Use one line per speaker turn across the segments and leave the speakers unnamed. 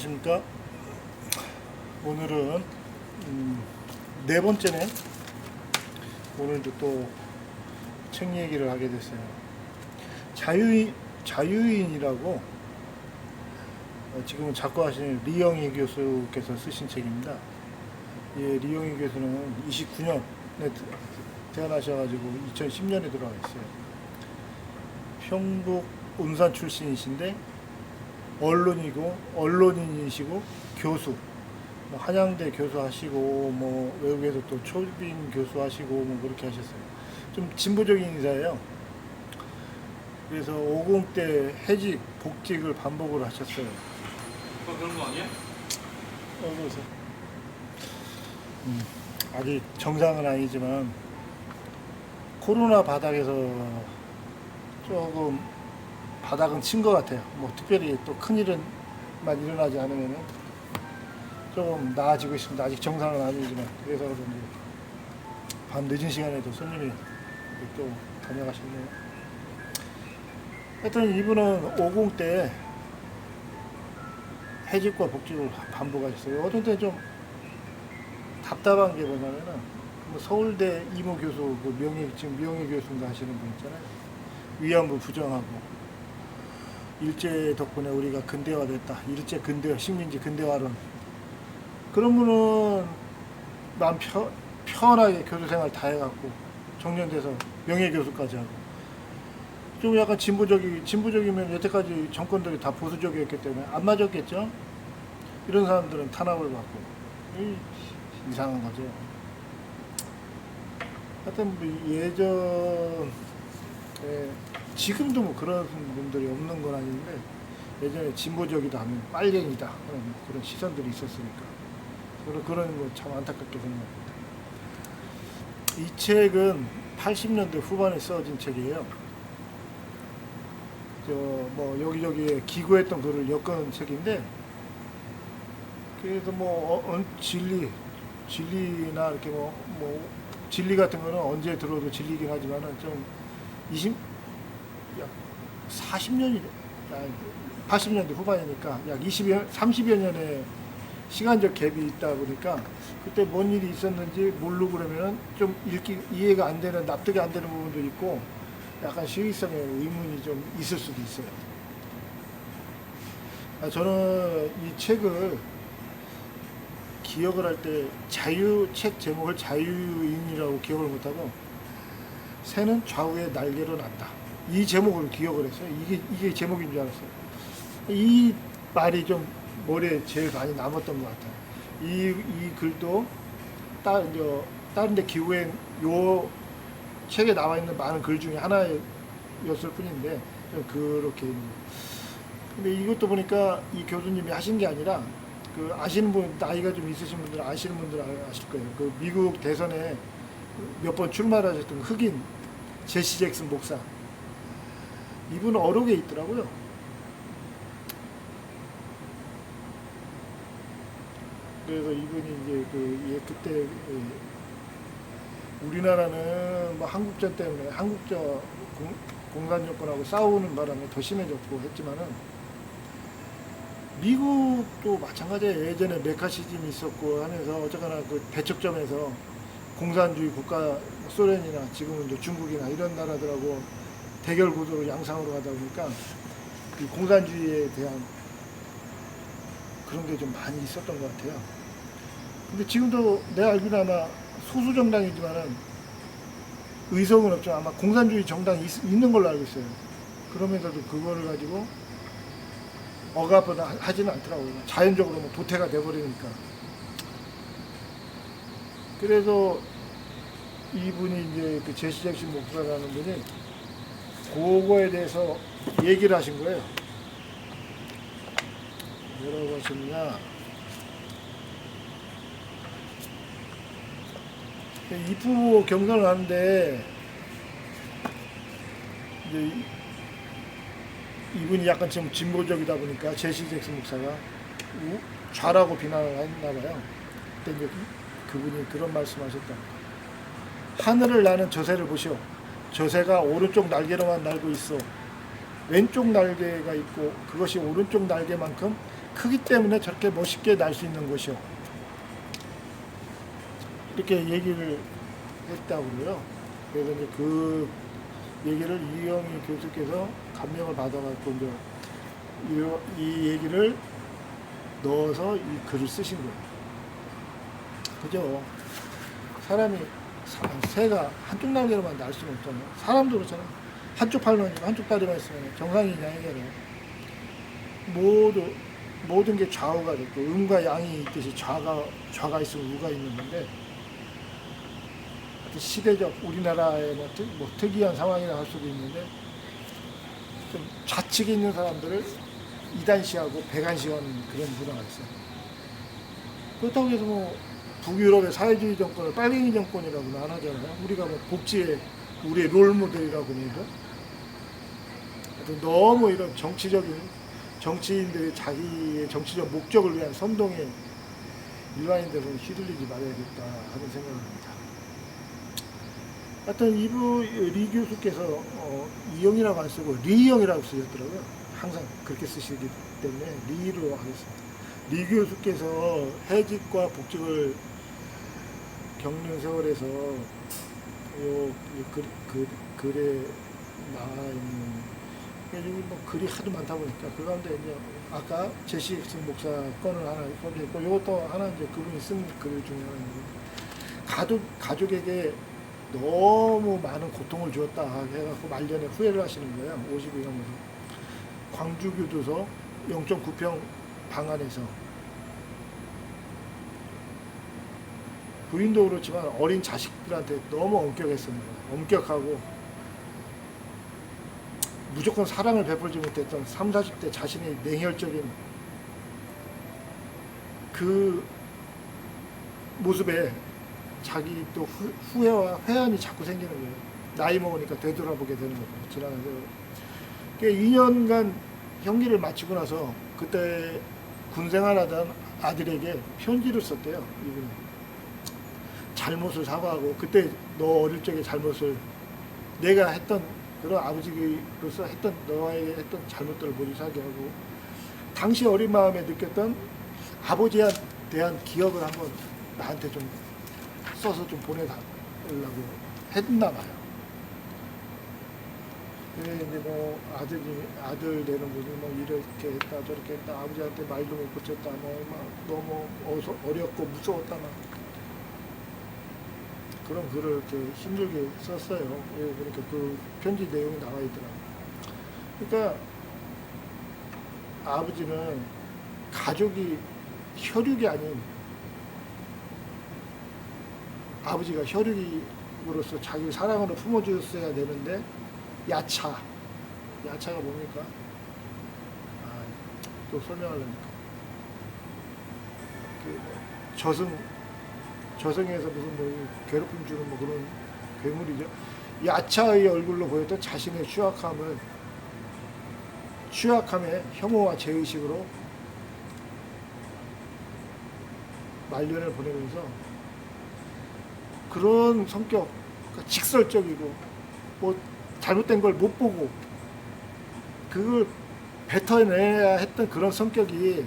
안녕하십니까. 오늘은 음, 네 번째네. 오늘도 또책 얘기를 하게 됐어요. 자유인 자유인이라고 어, 지금은 작가하시는 리영희 교수께서 쓰신 책입니다. 예, 리영희 교수는 29년에 태어나셔가지고 2010년에 들어와 있어요. 평북 운산 출신이신데 언론이고 언론인이시고 교수 뭐 한양대 교수 하시고 뭐 외국에서 또 초빙 교수 하시고 뭐 그렇게 하셨어요. 좀 진보적인 인사예요. 그래서 50대 해직 복직을 반복을 하셨어요.
어, 그런 거 아니야?
어, 그래서 음, 아직 정상은 아니지만 코로나 바닥에서 조금 바닥은 친 것 같아요. 뭐 특별히 또 큰 일은 만 일어나지 않으면은 조금 나아지고 있습니다. 아직 정상은 아니지만 그래서 그런지 밤 늦은 시간에도 손님이 또 다녀가셨네요. 하여튼 이분은 50대 해직과 복직을 반복하셨어요. 어떤 때 좀 답답한 게 뭐냐면은 뭐 서울대 이모 교수 그 명예 지금 명예 교수인가 하시는 분 있잖아요. 위안부 부정하고 일제 덕분에 우리가 근대화됐다. 일제 근대화 식민지 근대화론 그런 분은 마음 편, 편하게 교수 생활 다 해갖고 정년돼서 명예 교수까지 하고 좀 약간 진보적이 진보적이면 여태까지 정권들이 다 보수적이었기 때문에 안 맞았겠죠. 이런 사람들은 탄압을 받고 이, 이상한 거죠. 하여튼 뭐 예전 에 지금도 뭐 그런 분들이 없는 건 아닌데 예전에 진보적이다 하면 빨갱이다 그런 그런 시선들이 있었으니까 그런 그런 거 참 안타깝게 생각합니다. 이 책은 80년대 후반에 써진 책이에요. 저 뭐 여기저기 기고했던 글을 엮은 책인데 그래서 뭐 어, 어, 진리 진리나 이렇게 뭐, 뭐 진리 같은 거는 언제 들어도 진리긴 하지만은 좀 20, 약 40년이, 80년대 후반이니까 약 20여, 30여 년의 시간적 갭이 있다 보니까 그때 뭔 일이 있었는지 모르고 그러면은 좀 읽기, 이해가 안 되는, 납득이 안 되는 부분도 있고 약간 시의성의 의문이 좀 있을 수도 있어요. 아, 저는 이 책을 기억을 할 때 자유 책 제목을 자유인이라고 기억을 못하고 새는 좌우의 날개로 난다. 이 제목을 기억을 했어요. 이게 이게 제목인 줄 알았어요. 이 말이 좀 머리에 제일 많이 남았던 것 같아요. 이, 이 글도 따, 이제 다른 데 기후엔 요 책에 나와 있는 많은 글 중에 하나였을 뿐인데 좀 그렇게 근데 이것도 보니까 이 교수님이 하신 게 아니라 그 아시는 분 나이가 좀 있으신 분들 아시는 분들 아실 거예요. 그 미국 대선에 몇 번 출마하셨던 흑인 제시 잭슨 목사 이분은 어록에 있더라고요. 그래서 이분이 이제 그 예, 그때 예, 우리나라는 뭐 한국전 때문에 한국저 공, 공산 정권하고 싸우는 바람에 더 심해졌고 했지만은 미국도 마찬가지예요. 예전에 메카시즘이 있었고 하면서 어쨌거나 그 대척점에서 공산주의 국가 소련이나 지금은 이제 중국이나 이런 나라들하고 대결 구도로 양상으로 가다 보니까 이 공산주의에 대한 그런 게 좀 많이 있었던 것 같아요. 근데 지금도 내가 알기로 아마 소수 정당이지만은 의석은 없지만 아마 공산주의 정당이 있, 있는 걸로 알고 있어요. 그러면서도 그거를 가지고 억압은 하- 하지는 않더라고요. 자연적으로 뭐 도태가 돼버리니까. 그래서 이분이 이제 그 제시 잭슨 목사라는 분이 그거에 대해서 얘기를 하신 거예요. 뭐라고 하셨냐. 입후보 경선을 하는데 이제 이- 이분이 약간 좀 진보적이다 보니까 제시 잭슨 목사가 우- 좌라고 비난을 했나 봐요. 그때 이제 그분이 그런 말씀 하셨다. 하늘을 나는 저새를 보시오. 저새가 오른쪽 날개로만 날고 있어. 왼쪽 날개가 있고 그것이 오른쪽 날개만큼 크기 때문에 저렇게 멋있게 날 수 있는 곳이요. 이렇게 얘기를 했다고요. 그래서 이제 그 얘기를 이영희 교수께서 감명을 받아갖고 이제 이, 이 얘기를 넣어서 이 글을 쓰신 거예요. 그죠? 사람이 사- 새가 한쪽 날개로만 날 수는 없잖아요. 사람도 그렇잖아요. 한쪽 팔만 있고 한쪽 다리만 있으면 정상이냐 이게 모두 모든 게 좌우가 됐고 음과 양이 있듯이 좌가 좌가 있으면 우가 있는 건데 시대적 우리나라의 뭐, 특, 뭐 특이한 상황이라 할 수도 있는데 좀 좌측에 있는 사람들을 이단시하고 배관시하는 그런 문화가 있어요. 그렇다고 해서 뭐 북유럽의 사회주의 정권을 빨갱이 정권이라고는 안 하잖아요. 우리가 뭐 복지의 우리의 롤모델이라고 해도 너무 이런 정치적인 정치인들이 자기의 정치적 목적을 위한 선동에 일반인들은 휘둘리지 말아야겠다 하는 생각을 합니다. 하여튼 이부 리 교수께서 어, 이영이라고 안 쓰고 리영이라고 쓰셨더라고요. 항상 그렇게 쓰시기 때문에 리로 하겠습니다. 리 교수께서 해직과 복직을 겪는 세월에서 요, 요 글, 글, 글에 나와 있는 여기 뭐 글이 하도 많다 보니까 그 가운데 이제 아까 제시슨 목사 건을 하나 꺼냈고 이것도 하나 이제 그분이 쓴 글 중에 하나인데 가족 가족에게 너무 많은 고통을 주었다 해갖고 말년에 후회를 하시는 거예요. 50이 넘어서 광주교도소 0.9평 방 안에서 부인도 그렇지만 어린 자식들한테 너무 엄격했습니다. 엄격하고 무조건 사랑을 베풀지 못했던 3, 40대 자신의 냉혈적인 그 모습에 자기 또 후, 후회와 회한이 자꾸 생기는 거예요. 나이 먹으니까 되돌아보게 되는 거죠. 지나가서. 그 2년간 형기를 마치고 나서 그때 군 생활 하던 아들에게 편지를 썼대요. 이분이. 잘못을 사과하고 그때 너 어릴 적에 잘못을 내가 했던 그런 아버지로서 했던 너에게 했던 잘못들을 모두 사과하고 당시 어린 마음에 느꼈던 아버지에 대한 기억을 한번 나한테 좀 써서 좀 보내달라고 했나 봐요. 그래 뭐 아들이 아들 되는 분이 뭐 이렇게 했다 저렇게 했다 아버지한테 말도 못 붙였다 뭐막 너무 어서, 어렵고 무서웠다 막 그런 글을 이렇게 힘들게 썼어요. 예, 그러니까 그 편지 내용이 나와 있더라고요. 그러니까 아버지는 가족이 혈육이 아닌 아버지가 혈육으로서 자기 사랑으로 품어주었어야 되는데 야차 야차가 뭡니까? 아, 또 설명하려니까 그 저승 저승에서 무슨 뭐 괴롭힘 주는 뭐 그런 괴물이죠. 야차의 얼굴로 보였던 자신의 취약함을 취약함에 혐오와 죄의식으로 말년을 보내면서 그런 성격, 그러니까 직설적이고 뭐 잘못된 걸 못 보고 그걸 뱉어내야 했던 그런 성격이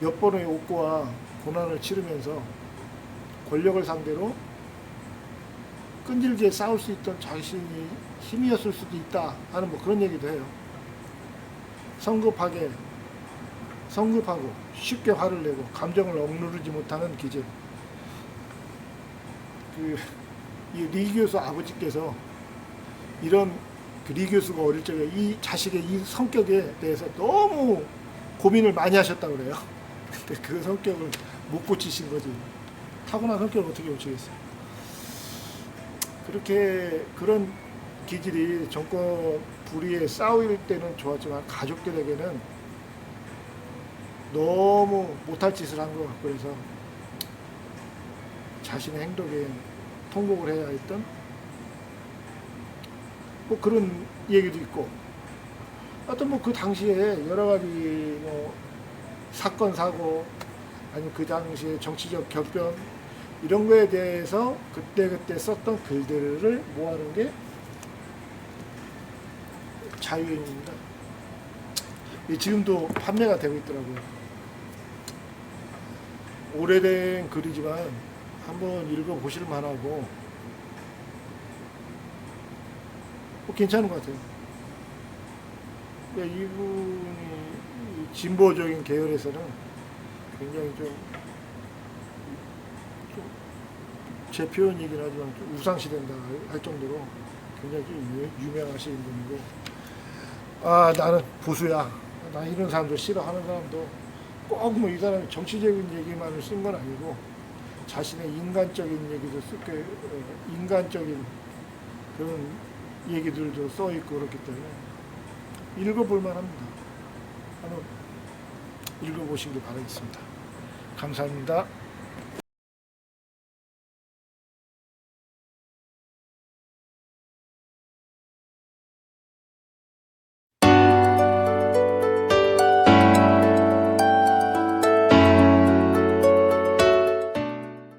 몇 번의 옥고와 고난을 치르면서 권력을 상대로 끈질기게 싸울 수 있던 자신이 힘이었을 수도 있다 하는 뭐 그런 얘기도 해요. 성급하게 성급하고 쉽게 화를 내고 감정을 억누르지 못하는 기질. 그이 리 교수 아버지께서 이런 그 리 교수가 어릴 적에 이 자식의 이 성격에 대해서 너무 고민을 많이 하셨다고 그래요. 근데 그 성격을 못 고치신 거지. 타고난 성격을 어떻게 고치겠어요. 그렇게 그런 기질이 정권 불의에 싸울 때는 좋았지만 가족들에게는 너무 못할 짓을 한 것 같고 그래서 자신의 행동에 통곡을 해야 했던 뭐 그런 얘기도 있고 하여튼 뭐 그 당시에 여러 가지 뭐 사건 사고 아니면 그 당시에 정치적 격변 이런 거에 대해서 그때그때 썼던 글들을 모아놓은 게 자유인입니다. 이 지금도 판매가 되고 있더라고요. 오래된 글이지만 한번 읽어 보실 만하고 뭐 괜찮은 것 같아요. 그러니까 이분이 이 진보적인 계열에서는 굉장히 좀, 좀 제 표현이긴 하지만 좀 우상시된다 할 정도로 굉장히 유명하신 분이고 아 나는 보수야 나 이런 사람도 싫어하는 사람도 꼭 뭐 이 사람이 정치적인 얘기만을 쓴 건 아니고 자신의 인간적인 얘기도 쓸게 어, 인간적인 그런 얘기들도 써 있고 그렇기 때문에 읽어볼 만합니다. 한번 읽어보시기 바라겠습니다. 감사합니다.